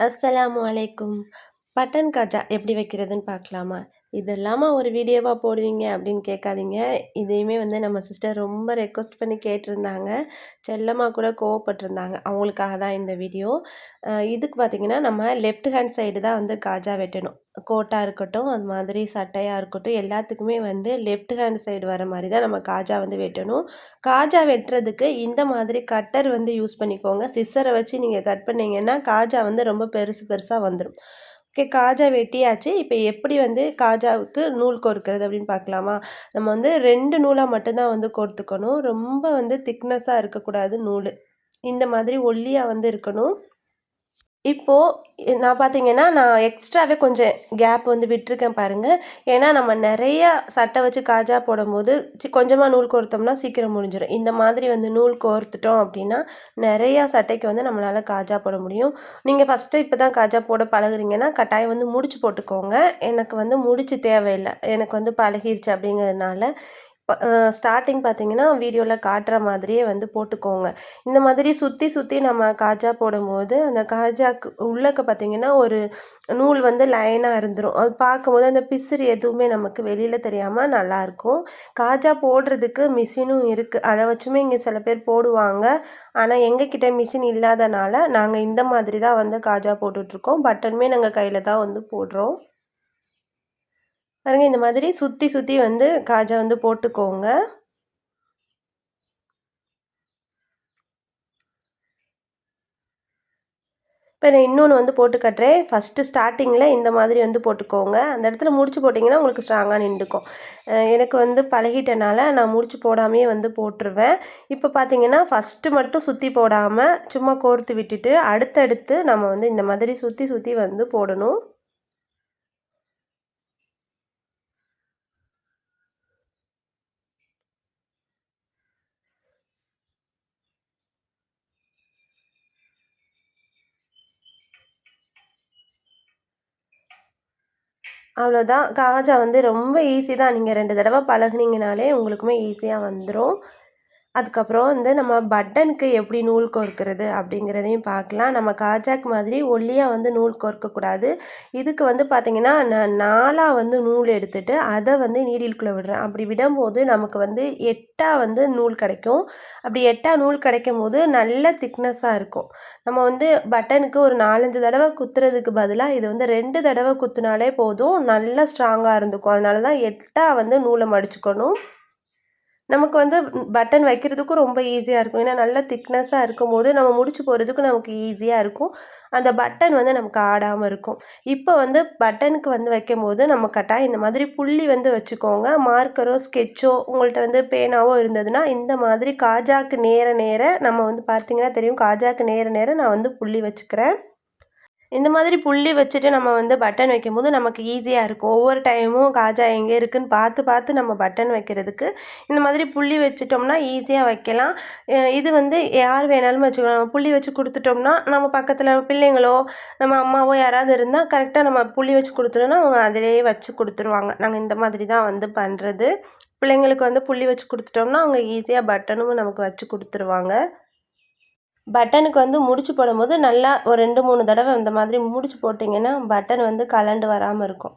السلام عليكم. Button Khaja எப்படி வைக்கிறதுன்னு பார்க்கலாமா? இது இல்லாமல் ஒரு வீடியோவாக போடுவீங்க அப்படின்னு கேட்காதீங்க. இதையுமே வந்து நம்ம சிஸ்டர் ரொம்ப ரெக்வெஸ்ட் பண்ணி கேட்டிருந்தாங்க. செல்லமாக கூட கோவப்பட்டிருந்தாங்க. அவங்களுக்காக தான் இந்த வீடியோ. இதுக்கு பார்த்தீங்கன்னா, நம்ம லெஃப்ட் ஹேண்ட் சைடு தான் வந்து காஜா வெட்டணும். கோட்டாக இருக்கட்டும், அது மாதிரி சட்டையாக இருக்கட்டும், எல்லாத்துக்குமே வந்து லெஃப்ட் ஹேண்ட் சைடு வர மாதிரி தான் நம்ம காஜா வந்து வெட்டணும். காஜா வெட்டுறதுக்கு இந்த மாதிரி கட்டர் வந்து யூஸ் பண்ணிக்கோங்க. சிஸ்ஸரை வச்சு நீங்கள் கட் பண்ணிங்கன்னா காஜா வந்து ரொம்ப பெருசு பெருசாக வந்துடும் ஓகே காஜா வெட்டியாச்சு. இப்போ எப்படி வந்து காஜாவுக்கு நூல் கோர்க்கிறது அப்படின்னு பார்க்கலாமா? நம்ம வந்து ரெண்டு நூலாக மட்டும்தான் வந்து கோர்த்துக்கணும். ரொம்ப வந்து திக்னஸாக இருக்கக்கூடாது நூல் இந்த மாதிரி ஒல்லியாக வந்து இருக்கணும். இப்போது நான் பார்த்தீங்கன்னா, நான் எக்ஸ்ட்ராவே கொஞ்சம் கேப் வந்து விட்டுருக்கேன் பாருங்கள் ஏன்னா நம்ம நிறையா சட்டை வச்சு காஜா போடும்போது, சி கொஞ்சமாக நூல் கோர்த்தோம்னா சீக்கிரம் முடிஞ்சிடும் இந்த மாதிரி வந்து நூல் கோர்த்துட்டோம் அப்படின்னா, நிறையா சட்டைக்கு வந்து நம்மளால் காஜா போட முடியும். நீங்கள் ஃபஸ்ட்டு இப்போ தான் காஜா போட பழகுறீங்கன்னா, கட்டாயம் வந்து முடிச்சு போட்டுக்கோங்க. எனக்கு வந்து முடிச்சு தேவையில்லை எனக்கு வந்து பழகிருச்சு அப்படிங்கிறதுனால, ஸ்டார்டிங் பார்த்தீங்கன்னா, வீடியோவில் காட்டுற மாதிரியே வந்து போட்டுக்கோங்க. இந்த மாதிரி சுற்றி சுற்றி நம்ம காஜா போடும்போது, அந்த காஜாக்கு உள்ளக்க பார்த்தீங்கன்னா, ஒரு நூல் வந்து லைனாக இருந்துரும். அது பார்க்கும்போது அந்த பிசிறு எதுவுமே நமக்கு வெளியில் தெரியாமல் நல்லாயிருக்கும். காஜா போடுறதுக்கு மிஷினும் இருக்குது அதை வச்சுமே இங்கே சில பேர் போடுவாங்க. ஆனா எங்ககிட்ட மிஷின் இல்லாதனால, நாங்கள் இந்த மாதிரி தான் வந்து காஜா போட்டுட்ருக்கோம். பட்டனுமே நாங்கள் கையில் தான் வந்து போடுறோம். பாருங்க இந்த மாதிரி சுத்தி சுத்தி வந்து காஜா வந்து போட்டுக்கோங்க. இப்போ நான் இன்னொன்று வந்து போட்டு கட்டுறேன் ஃபர்ஸ்ட்டு ஸ்டார்டிங்கில் இந்த மாதிரி வந்து போட்டுக்கோங்க. அந்த இடத்துல முடிச்சு போட்டிங்கன்னா, உங்களுக்கு ஸ்ட்ராங்காக நின்றுக்கும் எனக்கு வந்து பழகிட்டனால நான் முடிச்சு போடாமயே வந்து போட்டுருவேன். இப்போ பார்த்தீங்கன்னா, ஃபர்ஸ்ட்டு மட்டும் சுற்றி போடாமல் சும்மா கோர்த்து விட்டுட்டு, அடுத்தடுத்து நம்ம வந்து இந்த மாதிரி சுற்றி சுற்றி வந்து போடணும். அவ்வளோதான். காஜா வந்து ரொம்ப ஈஸி தான். நீங்கள் ரெண்டு தடவை பழகுனீங்கனாலே உங்களுக்குமே ஈஸியாக வந்துடும் அதுக்கப்புறம் வந்து நம்ம பட்டனுக்கு எப்படி நூல் கோர்க்கிறது அப்படிங்கிறதையும் பார்க்கலாம். நம்ம காஜாக்கு மாதிரி ஒல்லியாக வந்து நூல் கோர்க்கக்கூடாது. இதுக்கு வந்து பார்த்தீங்கன்னா, நான் நாலாக வந்து நூல் எடுத்துட்டு, அதை வந்து நீடிலுக்குள்ளே விடுறேன். அப்படி விடும்போது நமக்கு வந்து எட்டாக வந்து நூல் கிடைக்கும். அப்படி எட்டாக நூல் கிடைக்கும் போது நல்ல திக்னஸாக இருக்கும். நம்ம வந்து பட்டனுக்கு ஒரு நாலஞ்சு தடவை குத்துறதுக்கு பதிலாக இது வந்து ரெண்டு தடவை குத்துனாலே போதும். நல்லா ஸ்ட்ராங்காக இருந்துக்கும். அதனால தான் எட்டாக வந்து நூலை மடிச்சுக்கணும். நமக்கு வந்து பட்டன் வைக்கிறதுக்கும் ரொம்ப ஈஸியாக இருக்கும். ஏன்னா நல்லா இருக்கும் இருக்கும்போது, நம்ம முடிச்சு போகிறதுக்கும் நமக்கு ஈஸியாக இருக்கும். அந்த பட்டன் வந்து நமக்கு ஆடாமல் இருக்கும். இப்போ வந்து பட்டனுக்கு வந்து வைக்கும் போது நம்ம கட்டாயம் இந்த மாதிரி புள்ளி வந்து வச்சுக்கோங்க. மார்க்கரோ, ஸ்கெட்சோ உங்கள்கிட்ட வந்து பேனாவோ இருந்ததுன்னா, இந்த மாதிரி காஜாக்கு நேர நேர நம்ம வந்து பார்த்தீங்கன்னா தெரியும், காஜாக்கு நேர நேர நான் வந்து புள்ளி வச்சுக்கிறேன். இந்த மாதிரி புள்ளி வச்சுட்டு நம்ம வந்து பட்டன் வைக்கும்போது நமக்கு ஈஸியாக இருக்கும். ஒவ்வொரு டைமும் காஜா எங்கே இருக்குன்னு பார்த்து பார்த்து நம்ம பட்டன் வைக்கிறதுக்கு, இந்த மாதிரி புள்ளி வச்சுட்டோம்னா ஈஸியாக வைக்கலாம். இது வந்து யார் வேணாலும் வச்சுக்கலாம். நம்ம புள்ளி வச்சு கொடுத்துட்டோம்னா நம்ம பக்கத்தில் பிள்ளைங்களோ, நம்ம அம்மாவோ யாராவது இருந்தால் கரெக்டாக நம்ம புள்ளி வச்சு கொடுத்துட்டோம்னா அவங்க அதிலேயே வச்சு கொடுத்துருவாங்க நாங்கள் இந்த மாதிரி தான் வந்து பண்ணுறது பிள்ளைங்களுக்கு வந்து புள்ளி வச்சு கொடுத்துட்டோம்னா அவங்க ஈஸியாக பட்டனும் நமக்கு வச்சு கொடுத்துருவாங்க பட்டனுக்கு வந்து முடிச்சு போடும்போது நல்லா ஒரு ரெண்டு மூணு தடவை இந்த மாதிரி முடிச்சு போட்டிங்கன்னா, பட்டன் வந்து கலண்டு வராமல் இருக்கும்.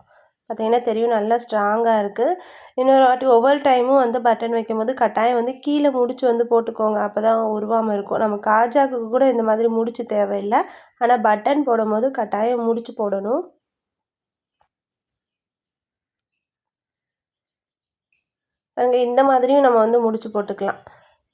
பார்த்திங்கன்னா தெரியும் நல்லா ஸ்ட்ராங்காக இருக்குது இன்னொரு வாட்டி ஒவ்வொரு டைமும் வந்து பட்டன் வைக்கும்போது கட்டாயம் வந்து கீழே முடிச்சு வந்து போட்டுக்கோங்க. அப்போ தான் உருவாமல் இருக்கும். நம்ம காஜாக்கு கூட இந்த மாதிரி முடிச்சு தேவையில்லை ஆனால் பட்டன் போடும்போது கட்டாயம் முடிச்சு போடணும். பாருங்கள் இந்த மாதிரியும் நம்ம வந்து முடிச்சு போட்டுக்கலாம்.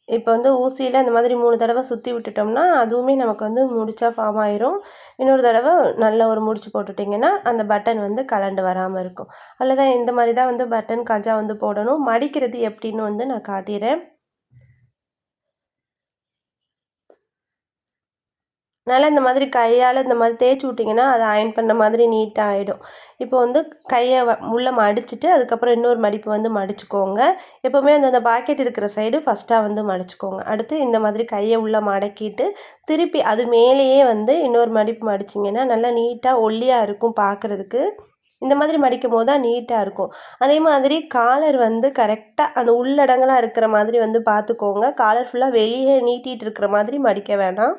இப்போ வந்து ஊசியில் இந்த மாதிரி மூணு தடவை சுற்றி விட்டுட்டோம்னா, அதுவுமே நமக்கு வந்து முடிச்சா ஃபார்ம் ஆயிரும். இன்னொரு தடவை நல்ல ஒரு முடிச்சு போட்டுட்டீங்கன்னா, அந்த பட்டன் வந்து கழண்டு வராமல் இருக்கும். அல்லது இந்த மாதிரி தான் வந்து பட்டன் கஞ்சா வந்து போடணும். மடிக்கிறது எப்படின்னு வந்து நான் காட்டிடுறேன் நல்லா இந்த மாதிரி கையால் இந்த மாதிரி தேய்ச்சி விட்டிங்கன்னா அது அயர்ன் பண்ண மாதிரி நீட்டாக ஆகிடும் இப்போ வந்து கையை வ உள்ள மடிச்சுட்டு, அதுக்கப்புறம் இன்னொரு மடிப்பு வந்து மடிச்சுக்கோங்க. எப்போவுமே அந்த அந்த பாக்கெட் இருக்கிற சைடு ஃபஸ்ட்டாக வந்து மடிச்சுக்கோங்க. அடுத்து இந்த மாதிரி கையை உள்ளே மடக்கிட்டு, திருப்பி அது மேலேயே வந்து இன்னொரு மடிப்பு மடிச்சிங்கன்னா நல்லா நீட்டாக ஒல்லியாக இருக்கும் பார்க்குறதுக்கு இந்த மாதிரி மடிக்கும்போது தான் நீட்டாக இருக்கும். அதே மாதிரி காலர் வந்து கரெக்டாக அந்த உள்ளடங்கலாக இருக்கிற மாதிரி வந்து பார்த்துக்கோங்க. காலர் ஃபுல்லாக வெளியே நீட்டிகிட்டு இருக்கிற மாதிரி மடிக்க வேணாம்.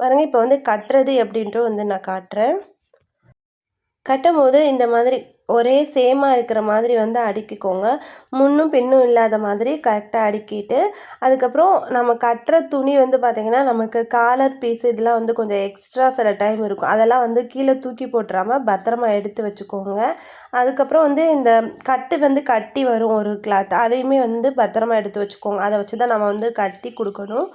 பாருங்க இப்போ வந்து கட்டுறது எப்படின்ட்டு வந்து நான் காட்டுறேன். கட்டும்போது இந்த மாதிரி ஒரே சேமாக இருக்கிற மாதிரி வந்து அடுக்கிக்கோங்க. முன்னும் பின்னும் இல்லாத மாதிரி கரெக்டாக அடுக்கிட்டு அதுக்கப்புறம் நம்ம கட்டுற துணி வந்து பார்த்திங்கன்னா நமக்கு காலர் பீஸ் இதெல்லாம் வந்து கொஞ்சம் எக்ஸ்ட்ரா சில டைம் இருக்கும். அதெல்லாம் வந்து கீழே தூக்கி போட்டுறாமல் பத்திரமா எடுத்து வச்சுக்கோங்க. அதுக்கப்புறம் வந்து இந்த கட்டு வந்து கட்டி வரும் ஒரு கிளாத் அதையுமே வந்து பத்திரமா எடுத்து வச்சுக்கோங்க. அதை வச்சு தான் நம்ம வந்து கட்டி கொடுக்கணும்.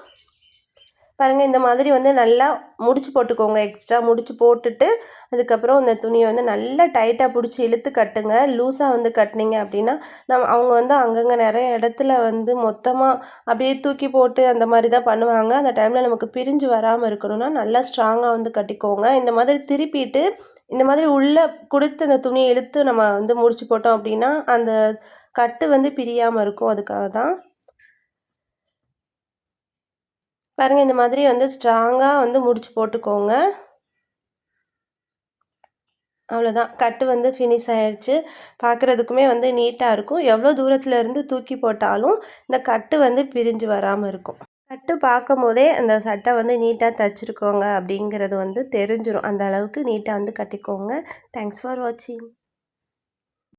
பாருங்கள் இந்த மாதிரி வந்து நல்லா முடிச்சு போட்டுக்கோங்க. எக்ஸ்ட்ரா முடிச்சு போட்டுட்டு அதுக்கப்புறம் இந்த துணியை வந்து நல்லா டைட்டாக பிடிச்சி இழுத்து கட்டுங்க. லூஸாக வந்து கட்டினீங்க அப்படின்னா நம்ம அவங்க வந்து அங்கங்கே நிறைய இடத்துல வந்து மொத்தமாக அப்படியே தூக்கி போட்டு அந்த மாதிரி தான் பண்ணுவாங்க. அந்த டைமில் நமக்கு பிரிஞ்சு வராமல் இருக்கணும்னா நல்லா ஸ்ட்ராங்காக வந்து கட்டிக்கோங்க. இந்த மாதிரி திருப்பிட்டு இந்த மாதிரி உள்ளே கொடுத்து அந்த துணியை இழுத்து நம்ம வந்து முடிச்சு போட்டோம் அப்படின்னா அந்த கட்டு வந்து பிரியாமல் இருக்கும். அதுக்காக தான் பாருங்கள் இந்த மாதிரி வந்து ஸ்ட்ராங்காக வந்து முடிச்சு போட்டுக்கோங்க. அவ்வளோதான் கட்டு வந்து ஃபினிஷ் ஆயிடுச்சு பார்க்குறதுக்குமே வந்து நீட்டாக இருக்கும். எவ்வளோ தூரத்தில் இருந்து தூக்கி போட்டாலும் இந்த கட்டு வந்து பிரிஞ்சு வராமல் இருக்கும். கட்டு பார்க்கும் போதே அந்த சட்டை வந்து நீட்டாக தைச்சிருக்கோங்க அப்படிங்கிறது வந்து தெரிஞ்சிடும் அந்த அளவுக்கு நீட்டாக வந்து கட்டிக்கோங்க. தேங்க்ஸ் ஃபார் வாட்சிங்